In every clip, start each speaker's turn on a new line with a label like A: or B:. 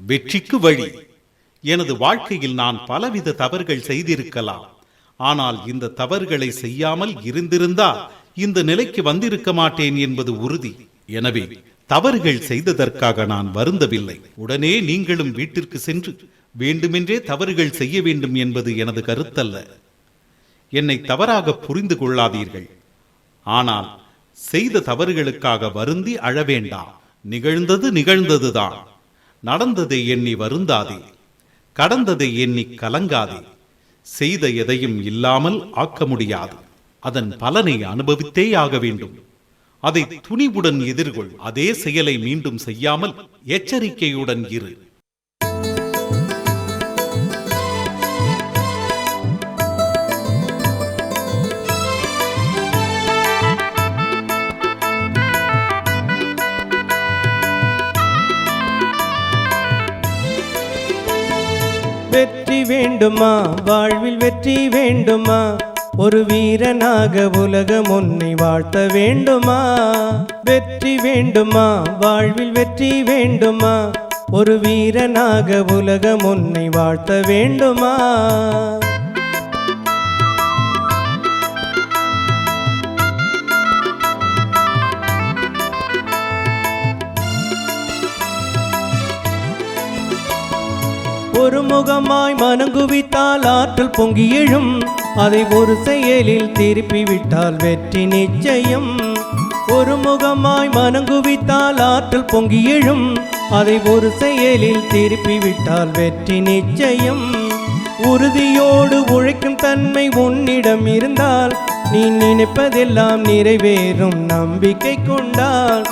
A: வெற்றிக்கு வழி. எனது வாழ்க்கையில் நான் பலவித தவறுகள் செய்திருக்கலாம். ஆனால் இந்த தவறுகளை செய்யாமல் இருந்திருந்தால் இந்த நிலைக்கு வந்திருக்க மாட்டேன் என்பது உறுதி. எனவே தவறுகள் செய்ததற்காக நான் வருந்தவில்லை. உடனே நீங்களும் வீட்டிற்கு சென்று வேண்டுமென்றே தவறுகள் செய்ய வேண்டும் என்பது எனது கருத்தல்ல. என்னை தவறாக புரிந்து கொள்ளாதீர்கள். ஆனால் செய்த தவறுகளுக்காக வருந்தி அழவேண்டாம் நிகழ்ந்தது நிகழ்ந்ததுதான். நடந்ததை எண்ணி வருந்தாதே. கடந்ததை எண்ணி கலங்காதே. செய்த எதையும் இல்லாமல் ஆக்க முடியாது. அதன் பலனை அனுபவித்தே ஆக வேண்டும். அதை துணிவுடன் எதிர்கொள். அதே செயலை மீண்டும் செய்யாமல் எச்சரிக்கையுடன் இரு.
B: வெற்றி வேண்டுமா? வாழ்வில் வெற்றி வேண்டுமா? ஒரு வீரனாக உலகம் உன்னை வாழ்த்த வேண்டுமா? வெற்றி வேண்டுமா? வாழ்வில் வெற்றி வேண்டுமா? ஒரு வீரனாக உலகம் உன்னை வாழ்த்த வேண்டுமா? ஒரு மனங்குவித்தால் ஆற்றல் பொங்கி எழும். அதை ஒரு செயலில் திருப்பி விட்டால் வெற்றி நிச்சயம். ஒரு முகமாய் மனங்குவித்தால் ஆற்றல் பொங்கி எழும். அதை ஒரு செயலில் திருப்பி விட்டால் வெற்றி நிச்சயம். உறுதியோடு உழைக்கும் தன்மை உன்னிடம் இருந்தால் நீ நினைப்பதெல்லாம் நிறைவேறும் நம்பிக்கை கொண்டால்.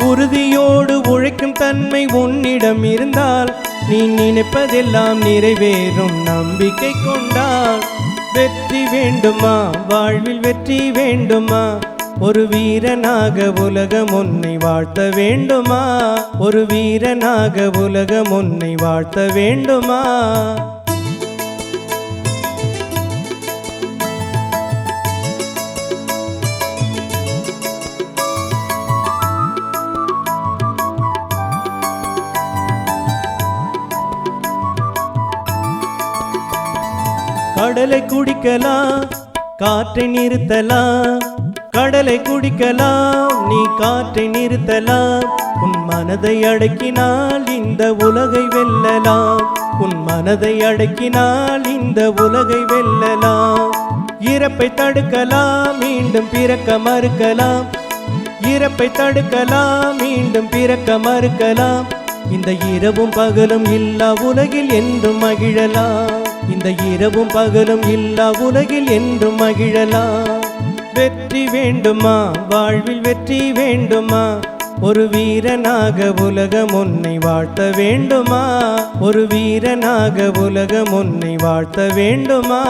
B: உறுதியோடு உழைக்கும் தன்மை உன்னிடம் இருந்தால் நீ நினைப்பதெல்லாம் நிறைவேறும். நம்பிக்கை கொண்டால் வெற்றி வேண்டுமா? வாழ்வில் வெற்றி வேண்டுமா? ஒரு வீரனாக உலகம் உன்னை வாழ்த்த வேண்டுமா? ஒரு வீரனாக உலகம் உன்னை வாழ்த்த வேண்டுமா? கடலை குடிக்கலாம் காற்றை நிறுத்தலாம். கடலை குடிக்கலாம் நீ காற்றை நிறுத்தலாம். உன் மனதை அடக்கினால் இந்த உலகை வெல்லலாம். உன் மனதை அடக்கினால் இந்த உலகை வெல்லலாம். இறப்பை தடுக்கலாம் மீண்டும் பிறக்க மறுக்கலாம். இறப்பை தடுக்கலாம் மீண்டும் பிறக்க மறுக்கலாம். இந்த இரவும் பகலும் இல்லா உலகில் என்றும் மகிழலாம். இந்த இரவும் பகலும் இல்லா உலகில் என்றும் மகிழலாம் வெற்றி வேண்டுமா? வாழ்வில் வெற்றி வேண்டுமா? ஒரு வீரனாக உலகம் உன்னை வாழ்த்த வேண்டுமா? ஒரு வீரனாக உலகம் உன்னை வாழ்த்த வேண்டுமா?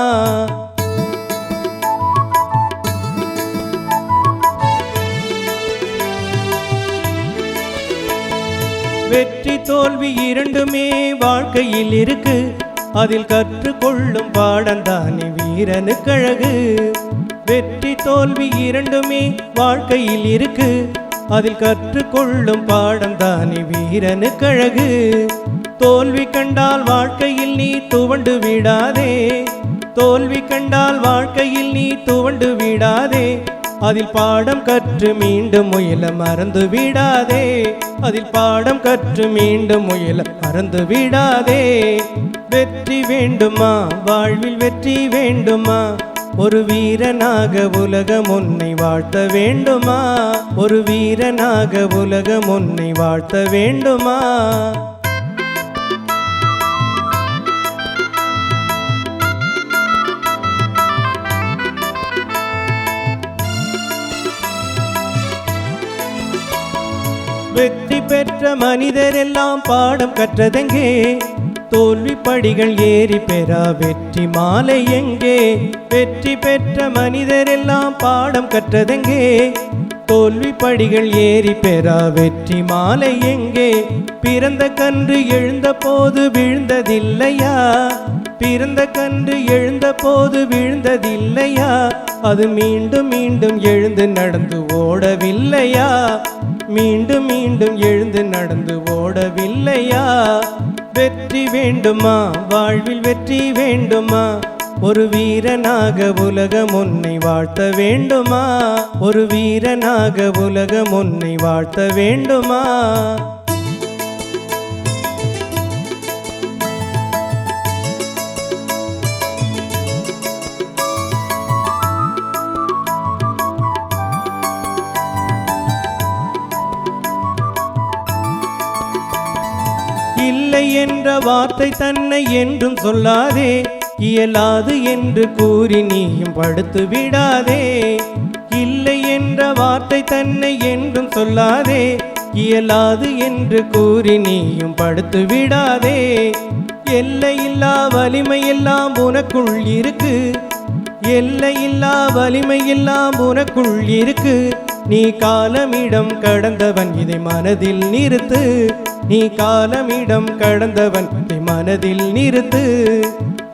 B: வெற்றி தோல்வி இரண்டுமே வாழ்க்கையில் இருக்கு. அதில் கற்றுக்கொள்ளும் பாடந்தானே கழகு வெற்றி தோல்வி இரண்டுமே வாழ்க்கையில் இருக்கு. அதில் கற்றுக்கொள்ளும் பாடந்தானே கழகு தோல்வி கண்டால் வாழ்க்கையில் நீ துவண்டு விடாதே. தோல்வி கண்டால் வாழ்க்கையில் நீ துவண்டு விடாதே. அதில் பாடம் கற்று மீண்டும் முயல மறந்து விடாதே. அதில் பாடம் கற்று மீண்டும் முயல மறந்து விடாதே. வெற்றி வேண்டுமா? வாழ்வில் வெற்றி வேண்டுமா? ஒரு வீரனாக உலகம் உன்னை வாழ்த்த வேண்டுமா? ஒரு வீரனாக உலகம் உன்னை வாழ்த்த வேண்டுமா? வெற்றி பெற்ற மனிதரெல்லாம் பாடம் கற்றதெங்கே? தோல்வி படிகள் ஏறி பெறா. வெற்றி மாலை எங்கே? வெற்றி பெற்ற மனிதரெல்லாம் பாடம் கற்றதெங்கே? தோல்வி படிகள் ஏறி பெறா. வெற்றி மாலை எங்கே? பிறந்த கன்று எழுந்த போது விழுந்ததில்லையா? பிறந்த கன்று எழுந்த போது விழுந்ததில்லையா? அது மீண்டும் மீண்டும் எழுந்து நடந்து ஓடவில்லையா? மீண்டும் மீண்டும் எழுந்து நடந்து ஓடவில்லையா? வெற்றி வேண்டுமா? வாழ்வில் வெற்றி வேண்டுமா? ஒரு வீரனாக உலகம் உன்னை வாழ்த்த வேண்டுமா? ஒரு வீரனாக உலகம் உன்னை வாழ்த்த வேண்டுமா? என்ற வார்த்தை தன்னை என்றும் சொல்லாதே. இயலாது என்று கூறி நீயும் படுத்து விடாதே. இல்லை என்ற வார்த்தை தன்னை என்றும் சொல்லாதே. இயலாது என்று கூறி நீயும் படுத்து விடாதே. எல்லையில்லா வலிமையெல்லாம் உனக்குள் இருக்கு. எல்லையில்லா வலிமையெல்லாம் உனக்குள் இருக்கு. நீ காலமிடம் கடந்தவன் இதை மனதில் நிறுத்து. நீ காலமிடம் கடந்தவன் மனதில் நிறுத்து.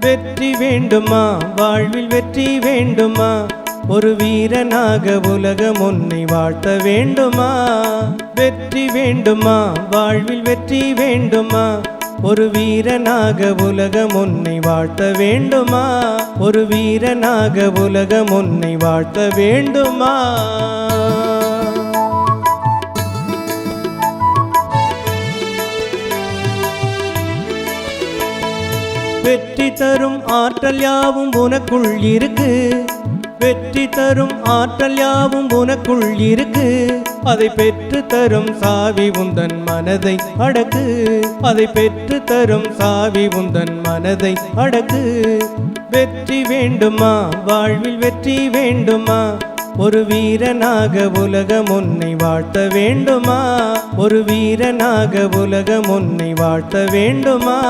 B: வெற்றி வேண்டுமா? வாழ்வில் வெற்றி வேண்டுமா? ஒரு வீரனாக உலகம் உன்னை வாழ்த்த வேண்டுமா? வெற்றி வேண்டுமா? வாழ்வில் வெற்றி வேண்டுமா? ஒரு வீரனாக உலகம் உன்னை வாழ்த்த வேண்டுமா? ஒரு வீரனாக உலகம் உன்னை வாழ்த்த வேண்டுமா? தரும் ஆற்றல் யாவும் உனக்குள் இருக்கு. வெற்றி தரும் ஆற்றல் யாவும் உனக்குள் இருக்கு. அதை பெற்று தரும் சாவி உந்தன் மனதை அடக்கு. அதை பெற்று தரும் சாவி உந்தன் மனதை அடக்கு. வெற்றி வேண்டுமா? வாழ்வில் வெற்றி வேண்டுமா? ஒரு வீரனாக உலகம் உன்னை வாழ்த்த வேண்டுமா? ஒரு வீரனாக உலகம் உன்னை வாழ்த்த வேண்டுமா?